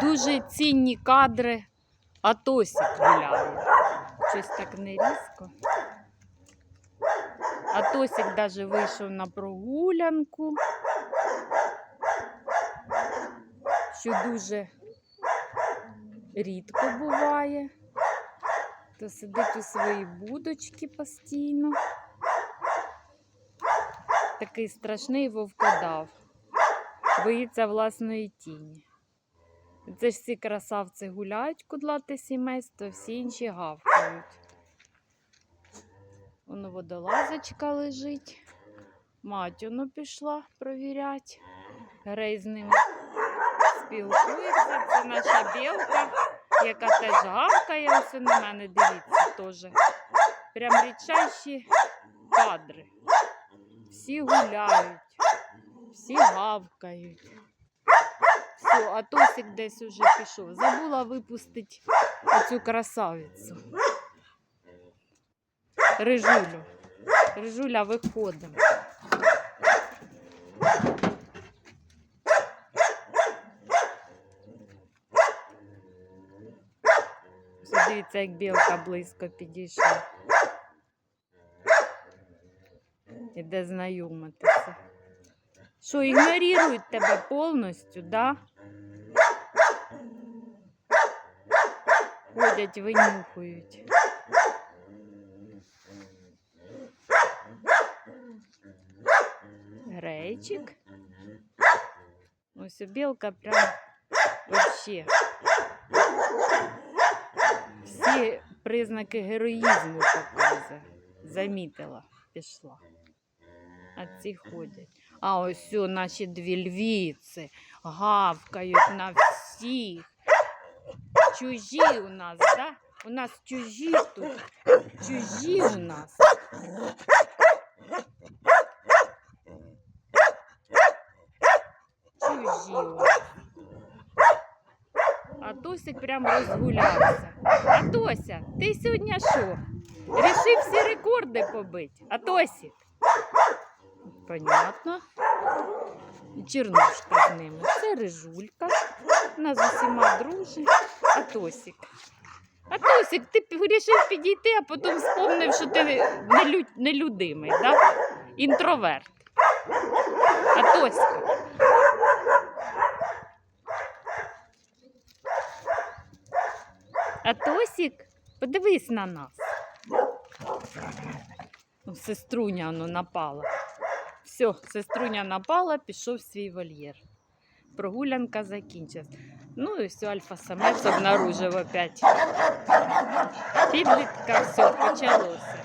Дуже цінні кадри. Атосик гуляє. Щось так не різко. Атосик навіть вийшов на прогулянку. Що дуже рідко буває. То сидить у своїй будочці постійно. Такий страшний вовкодав. Боїться власної тіні. Це ж всі красавці гуляють, кудлати сімейство, всі інші гавкають. Воно водолазочка лежить. Мать воно пішла провіряти. Грей з ним спілкується. Це наша білка, яка теж гавкає. Ось на мене дивіться теж. Прям рідчайші кадри. Всі гуляють, всі гавкають. Все, а Тосик десь уже пішов. Забула випустити оцю красавицю. Рижулю. Рижуля, виходимо. Дивіться, як білка близько підійшла. Іде знайомитися. Що, ігнорують тебе повністю, да? Ходять, винюхують. Грейчик. Ось білка прям вообще. Всі признаки героїзму показує. Замітила, пішла. А ці ходять. А ось о, наші дві львіці гавкають на всіх. Чужі у нас, да? У нас чужі тут. Чужі у нас. Чужі у нас. А Тосик прям розгулявся. А Тося, ти сьогодні що? Рішив всі рекорди побити. А Тосик? Понятно. Чернушка з ними. Це рижулька. Вона з усіма дружить. А Тосик, ти вирішив підійти, а потім вспомнив, що ти нелю- нелюдимий, да? інтроверт. А Тосик, подивись на нас. Ну, Сеструня воно напала. Все, сеструня напала, пішов свій вольєр. Прогулянка закінчилась. Ну і все, альфа-самець обнаружив опять. Підлітка, все, почалося.